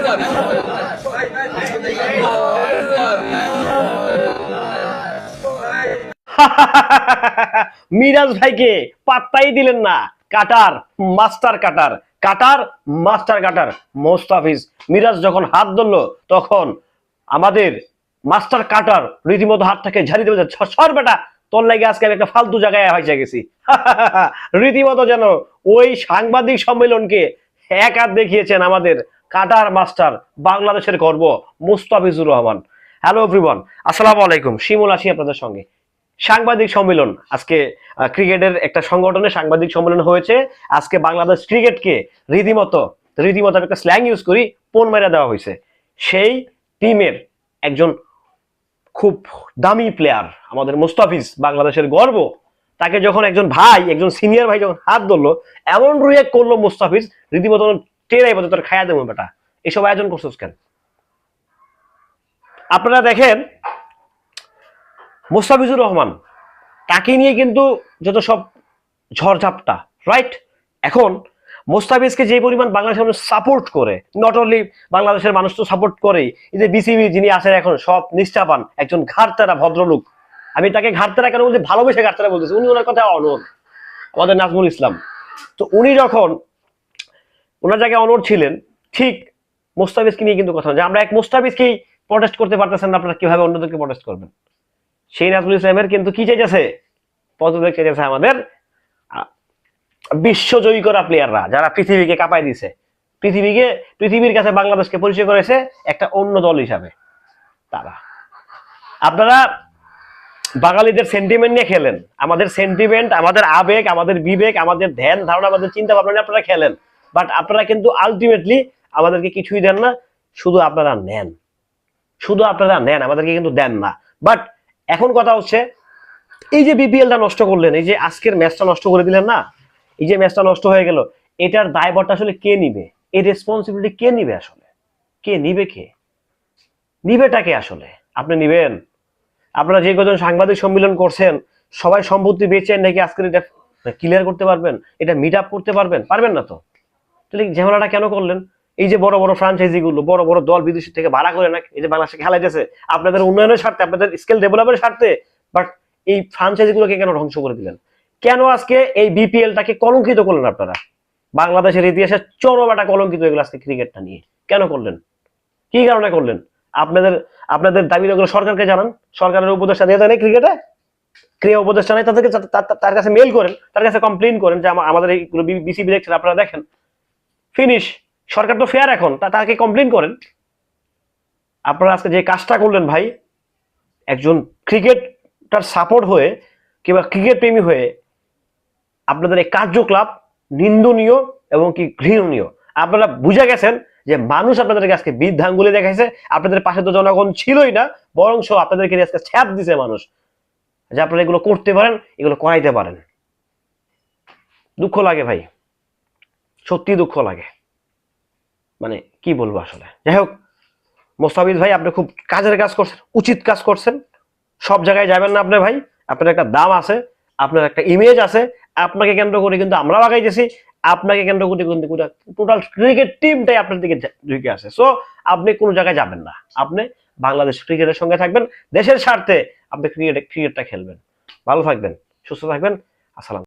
মিরাজ ভাইকে পাত্তাই দিলেন না। Cutter, master cutter. Cutter, master cutter. Mustafiz, Miraz যখন হাত ধরলো, তখন আমাদের মাস্টার কাটার রীতিমতো হাতটাকে ঝাড়ি দেবে সর বেটা, তোর লাগে আজকে আমি একটা ফালতু জায়গায় হয়েছে গেছি। রীতিমতো যেন ওই সাংবাদিক সম্মেলনকে এক হাত দেখিয়েছেন আমাদের কাটার মাস্টার বাংলাদেশের গর্ব, মুস্তাফিজুর রহমান। হ্যালো এভরিওয়ান আসসালামু আলাইকুম। শিমুল আছি আপনাদের সঙ্গে। সাংবাদিক সম্মেলন। আজকে ক্রিকেটের একটা সংগঠনে সাংবাদিক সম্মেলন হয়েছে। আজকে বাংলাদেশ ক্রিকেটকে রীতিমতো রীতিমতো একটা স্ল্যাং ইউজ করি পোন মেরে দেওয়া হয়েছে। সেই টিমের একজন খুব দামি প্লেয়ার আমাদের মুস্তাফিজ, বাংলাদেশের গর্ব, তাকে যখন একজন ভাই, একজন সিনিয়র ভাই যখন হাত ধরলো, এমন রিয়েক্ট করল মুস্তাফিজ, রীতিমতো টেরাই তোর খায়া দেবো বেটা। এসব আয়োজন করছিস কেন? আপনারা দেখেন, মোস্তাফিজুর রহমান, তাকে নিয়ে কিন্তু যত সব ঝড়ঝাপটা রাইট এখন মোস্তাফিজকে যে পরিমাণ বাংলাদেশের মানুষ সাপোর্ট করে নট অনলি বাংলাদেশের মানুষ তো সাপোর্ট করেই, এই যে বিসিবি যিনি আছেন এখন, সব নিষ্ঠাবান একজন ঘাটতারা ভদ্রলোক। আমি তাকে ঘাটতারা কেন বলছি? ভালোবেসে ঘাটতারা বলতেছি, উনি ওনার কথা অনর আমাদের নাজমুল ইসলাম। তো উনি যখন ওনার জায়গায় অনর ছিলেন। ঠিক মোস্তাফিজকে নিয়ে কিন্তু কথা যে আমরা এক মোস্তাফিজকেই প্রটেস্ট করতে পারতেছেন না, আপনারা কীভাবে অন্যদেরকে প্রটেস্ট করবেন? সেই নাজমুল ইসলামের কিন্তু কি চাইছে পদক চাইছে আমাদের বিশ্বজয়ী করা প্লেয়াররা যারা পৃথিবীকে কাঁপাই দিছে। পৃথিবীকে, পৃথিবীর কাছে বাংলাদেশকে পরিচয় করেছে একটা অন্য দল হিসাবে, তারা। আপনারা বাঙালিদের সেন্টিমেন্ট নিয়ে খেলেন। আমাদের সেন্টিমেন্ট আমাদের আবেগ, আমাদের বিবেক, আমাদের ধ্যান, ধারণা, আমাদের চিন্তা ভাবনা নিয়ে আপনারা খেলেন। বাট আপনারা কিন্তু আলটিমেটলি আমাদেরকে কিছুই দেন না, শুধু আপনারা নেন। শুধু আপনারা নেন, আমাদেরকে কিন্তু দেন না। বাট এখন কথা হচ্ছে, এই যে বিপিএলটা নষ্ট করলেন, এই যে আজকের ম্যাচটা নষ্ট করে দিলেন না, এই যে ম্যাচটা নষ্ট হয়ে গেল, এটার দায়ভারটা আসলে কে নিবে? এই রেসপন্সিবিলিটি কে নিবে আসলে? কে নিবে কে? নিবেটা কে আসলে? আপনি নিবেন? আপনারা যে কজন সাংবাদিক সম্মেলন করছেন, সবাই সম্পত্তি বেচেন নাকি আজকের এটা ক্লিয়ার করতে পারবেন? এটা মিট করতে পারবেন? পারবেন না তো? তাহলে ঝামেলাটা কেন করলেন? এই যে বড় বড় ফ্রাঞ্চাইজি গুলো বড় বড় দল বিদেশি থেকে ভাড়া করে না এই যে বাংলাদেশে খেলা খেলাইতেছে আপনাদের উন্নয়নের স্বার্থে, আপনাদের স্কেল ডেভেলপের স্বার্থে বাট এই ফ্রাঞ্চাইজি গুলোকে কেন ধ্বংস করে দিলেন? কেন আজকে এই বিপিএলটাকে কলঙ্কিত করলেন আপনারা? বাংলাদেশের ইতিহাসে চরম একটা কলঙ্কিত এগুলো আজকে ক্রিকেটটা নিয়ে। কেন করলেন? কি কারণে করলেন? আপনাদের আপনাদের দাবি ওগুলো সরকারকে জানান। সরকারের উপদেষ্টা দিয়ে দেন ক্রিকেটে ক্রিয়া উপদেষ্টা নেই, তাদেরকে তার কাছে মেল করেন তার কাছে কমপ্লেন করেন যে আমাদের এইগুলো বিসিবি দেখছেন আপনারা দেখেন। ফিনিশ সরকার তো ফেয়ার এখন, তা তাকে কমপ্লেন করেন। আপনারা আজকে যে কাজটা করলেন ভাই, একজন ক্রিকেটটার সাপোর্ট হয়ে কিংবা ক্রিকেট প্রেমী হয়ে আপনাদের এই কার্যকলাপ নিন্দনীয় এবং কি ঘৃণনীয়। আপনারা বুঝে গেছেন যে মানুষ আপনাদেরকে আজকে বৃদ্ধাঙ্গুলি দেখাইছে, আপনাদের পাশে তো জনগণ ছিলই না বরং আপনাদেরকে আজকে ছ্যাপ দিছে মানুষ। যে আপনারা এগুলো করতে পারেন, এগুলো করাইতে পারেন। দুঃখ লাগে ভাই। সত্যি দুঃখ লাগে। মানে কি বলব আসলে? যাই হোক, মোস্তাফিজ ভাই, আপনি খুব কাজের কাজ করছেন, উচিত কাজ করছেন। সব জায়গায় যাবেন না আপনি ভাই। আপনার একটা দাম আছে, আপনার একটা ইমেজ আছে। আপনাকে কেন্দ্র করে কিন্তু আমরা লাগাইতেছি। আপনাকে কেন্দ্র করে কিন্তু টোটাল ক্রিকেট টিমটাই আপনার দিকে ঢুকে আসে সো আপনি কোনো জায়গায় যাবেন না। আপনি বাংলাদেশ ক্রিকেটের সঙ্গে থাকবেন। দেশের স্বার্থে আপনি ক্রিকেট ক্রিকেটটা খেলবেন। ভালো থাকবেন, সুস্থ থাকবেন। আসসালাম।